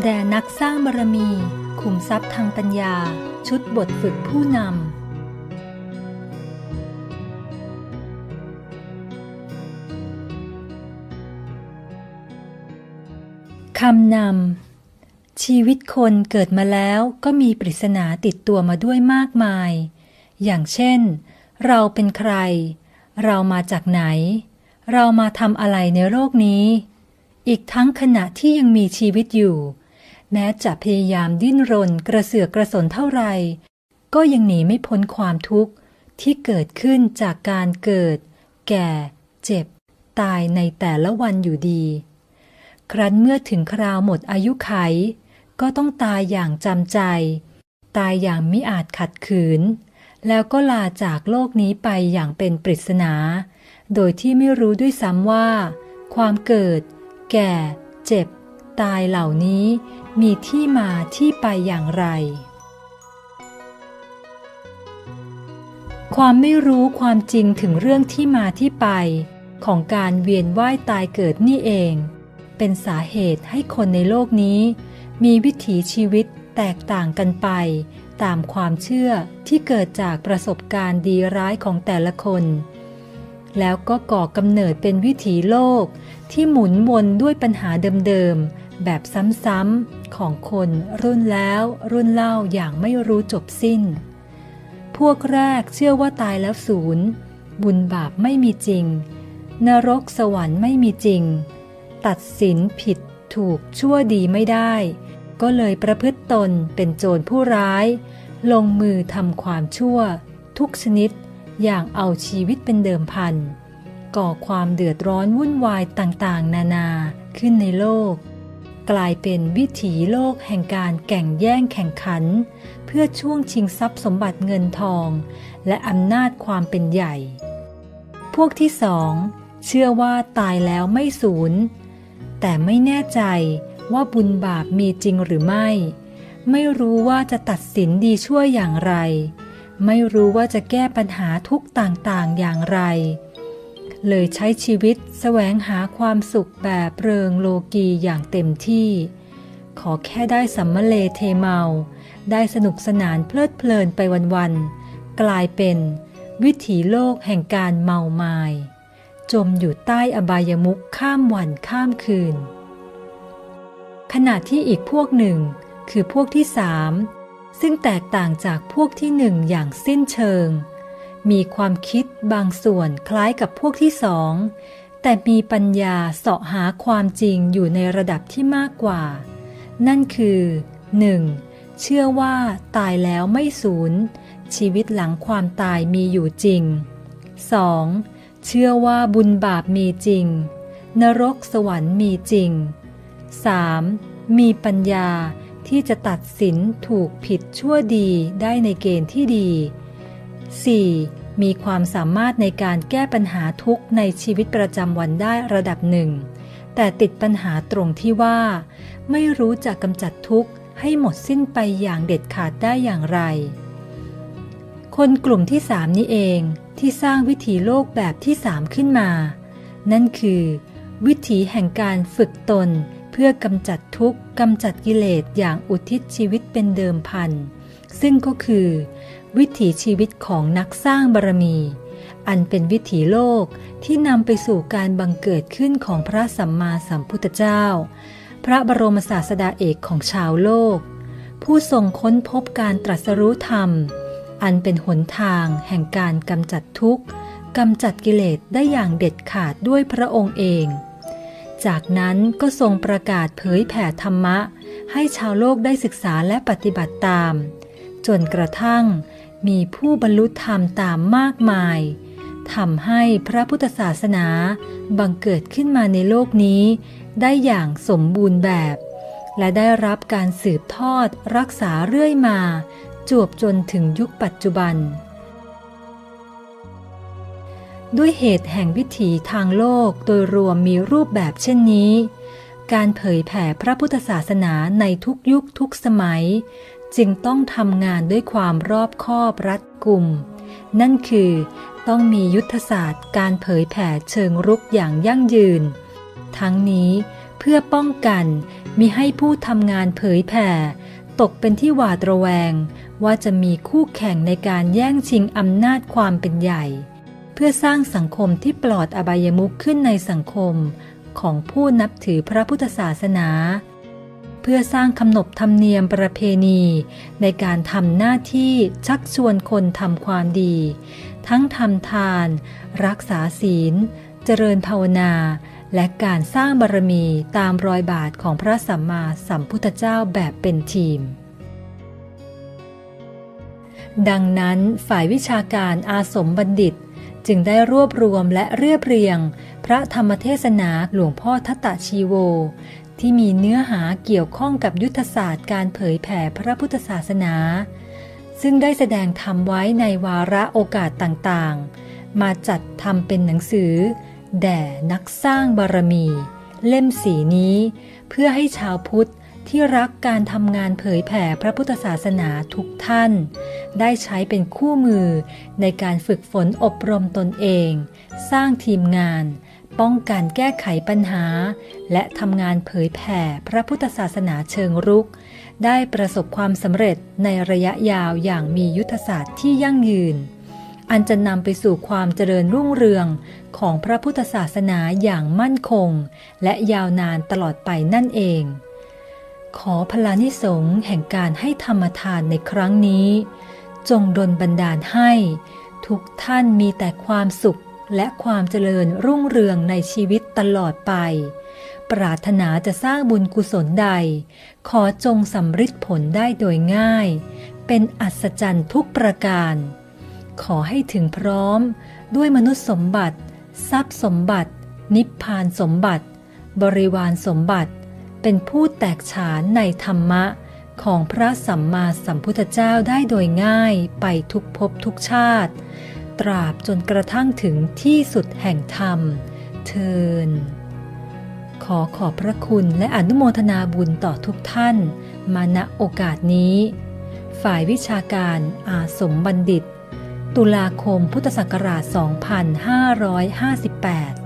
แด่นักสร้างบารมี ขุมทรัพย์ทางปัญญา ชุดบทฝึกผู้นำคำนำชีวิตคนเกิดมาแล้วก็มีปริศนาติดตัวมาด้วยมากมาย อย่างเช่น เราเป็นใคร เรามาจากไหน เรามาทำอะไรในโลกนี้ อีกทั้งขณะที่ยังมีชีวิตอยู่ แม้จะพยายามดิ้นรนกระเสือกกระสนเท่าไหร่ ก็ยังหนีไม่พ้นความทุกข์ที่เกิดขึ้นจากการเกิด แก่ เจ็บ ตายในแต่ละวันอยู่ดี ครั้นเมื่อถึงคราวหมดอายุไข ก็ต้องตายอย่างจำใจ ตายอย่างมิอาจขัดขืน แล้วก็ลาจากโลกนี้ไปอย่างเป็นปริศนา โดยที่ไม่รู้ด้วยซ้ำว่า ความเกิด แก่ เจ็บ ตายเหล่านี้มีที่มาที่ไปอย่างไร ความไม่รู้ความจริงถึงเรื่องที่มาที่ไป ของการเวียนว่ายตายเกิดนี่เอง เป็นสาเหตุให้คนในโลกนี้ มีวิถีชีวิตแตกต่างกันไป ตามความเชื่อที่เกิดจากประสบการณ์ดีร้ายของแต่ละคน แล้วก็ก่อกำเนิดเป็นวิถีโลกที่หมุนวนด้วยปัญหาเดิมๆ แบบซ้ำๆของคนรุ่นแล้วรุ่นเล่าอย่างไม่รู้จบสิ้น พวกแรกเชื่อว่าตายแล้วศูนย์ บุญบาปไม่มีจริง นรกสวรรค์ไม่มีจริง ตัดสินผิดถูกชั่วดีไม่ได้ ก็เลยประพฤติตนเป็นโจรผู้ร้าย ลงมือทำความชั่ว ทุกชนิดอย่างเอาชีวิตเป็นเดิมพัน ก่อความเดือดร้อนวุ่นวายต่างๆ นานาขึ้นในโลก กลายเป็นวิถีโลกแห่งการแก่งแย่งแข่งขัน เพื่อช่วงชิงทรัพย์สมบัติเงินทอง และอำนาจความเป็นใหญ่ พวกที่สองเชื่อว่าตายแล้วไม่สูญ แต่ไม่แน่ใจว่าบุญบาปมีจริงหรือไม่ ไม่รู้ว่าจะตัดสินดีชั่วอย่างไร ไม่รู้ว่าจะแก้ปัญหาทุกต่างๆอย่างไร เลยใช้ชีวิตแสวงหาความสุขแบบเริงโลกีอย่างเต็มที่ ขอแค่ได้สัมมเลเทเมา ได้สนุกสนานเพลิดเพลินไปวันๆ กลายเป็นวิถีโลกแห่งการเมาไมาย จมอยู่ใต้อบายมุขข้ามวันข้ามคืน ขณะที่อีกพวกหนึ่งคือพวกที่สามซึ่งแตกต่างจากพวกที่หนึ่งอย่างสิ้นเชิง มีความคิดบางส่วนคล้ายกับพวกที่สอง แต่มีปัญญาเสาะหาความจริงอยู่ในระดับที่มากกว่า นั่นคือ 1. เชื่อว่าตายแล้วไม่สูญ ชีวิตหลังความตายมีอยู่จริง 2. เชื่อว่าบุญบาปมีจริง นรกสวรรค์มีจริง 3. มีปัญญาที่จะตัดสินถูกผิดชั่วดีได้ในเกณฑ์ที่ดี 4. มีความสามารถในการแก้ปัญหาทุกข์ในชีวิตประจำวันได้ระดับหนึ่ง แต่ติดปัญหาตรงที่ว่า ไม่รู้จักกำจัดทุกข์ให้หมดสิ้นไปอย่างเด็ดขาดได้อย่างไร คนกลุ่มที่สามนี้เองที่สร้างวิถีโลกแบบที่สามขึ้นมา นั่นคือ วิถีแห่งการฝึกตนเพื่อกำจัดทุกข์กำจัดกิเลสอย่างอุทิศชีวิตเป็นเดิมพัน ซึ่งก็คือ วิถีชีวิตของนักสร้างบารมี อันเป็นวิถีโลกที่นำไปสู่การบังเกิดขึ้นของพระสัมมาสัมพุทธเจ้า พระบรมศาสดาเอกของชาวโลก ผู้ทรงค้นพบการตรัสรู้ธรรม อันเป็นหนทางแห่งการกำจัดทุกข์กำจัดกิเลสได้อย่างเด็ดขาดด้วยพระองค์เอง จากนั้นก็ทรงประกาศเผยแผ่ธรรมะ ให้ชาวโลกได้ศึกษาและปฏิบัติตาม จนกระทั่ง มีผู้บรรลุธรรมตามมากมายทำให้พระพุทธศาสนาบังเกิดขึ้นมาในโลกนี้ ได้อย่างสมบูรณ์แบบ และได้รับการสืบทอดรักษาเรื่อยมา จวบจนถึงยุคปัจจุบัน ด้วยเหตุแห่งวิถีทางโลกโดยรวมมีรูปแบบเช่นนี้ การเผยแผ่พระพุทธศาสนาในทุกยุคทุกสมัย จึงต้องทำงานด้วยความรอบคอบรัดกุม นั่นคือต้องมียุทธศาสตร์การเผยแผ่เชิงรุกอย่างยั่งยืน ทั้งนี้เพื่อป้องกันมิให้ผู้ทำงานเผยแผ่ ตกเป็นที่หวาดระแวง ว่าจะมีคู่แข่งในการแย่งชิงอำนาจความเป็นใหญ่ เพื่อสร้างสังคมที่ปลอดอบายมุขขึ้นในสังคมของผู้นับถือพระพุทธศาสนา เพื่อสร้างคำนบธรรมเนียมประเพณี ในการทำหน้าที่ชักชวนคนทำความดี ทั้งทำทาน รักษาศีล เจริญภาวนา และการสร้างบารมีตามรอยบาทของพระสัมมาสัมพุทธเจ้าแบบเป็นทีมดังนั้นฝ่ายวิชาการอาสมบัณฑิต จึงได้รวบรวมและเรียบเรียง พระธรรมเทศนาหลวงพ่อทัตตชีโว ที่มีเนื้อหาเกี่ยวข้องกับยุทธศาสตร์การเผยแผ่พระพุทธศาสนา ซึ่งได้แสดงธรรมไว้ในวาระโอกาสต่างๆ มาจัดทำเป็นหนังสือ แด่นักสร้างบารมี เล่มสีนี้ เพื่อให้ชาวพุทธที่รักการทำงานเผยแผ่พระพุทธศาสนาทุกท่าน ได้ใช้เป็นคู่มือในการฝึกฝนอบรมตนเอง สร้างทีมงาน ป้องกันแก้ไขปัญหา และทำงานเผยแผ่พระพุทธศาสนาเชิงรุก ได้ประสบความสำเร็จในระยะยาวอย่างมียุทธศาสตร์ที่ยั่งยืน อันจะนำไปสู่ความเจริญรุ่งเรืองของพระพุทธศาสนาอย่างมั่นคง และยาวนานตลอดไปนั่นเอง ขอพลานิสงส์แห่งการให้ธรรมทานในครั้งนี้ จงดลบันดาลให้ ทุกท่านมีแต่ความสุข และความเจริญรุ่งเรืองในชีวิตตลอดไป ปรารถนาจะสร้างบุญกุศลใด ขอจงสำฤทธิ์ผลได้โดยง่าย เป็นอัศจรรย์ทุกประการ ขอให้ถึงพร้อมด้วยมนุษย์สมบัติ ทรัพย์สมบัติ นิพพานสมบัติ บริวารสมบัติ เป็นผู้แตกฉานในธรรมะของพระสัมมาสัมพุทธเจ้าได้โดยง่ายไปทุกภพทุกชาติ ตราบจนกระทั่งถึงที่สุดแห่งธรรม เทิน ขอขอบพระคุณและอนุโมทนาบุญต่อทุกท่าน มาณโอกาสนี้ ฝ่ายวิชาการอาสมบัณฑิต ตุลาคมพุทธศักราช 2558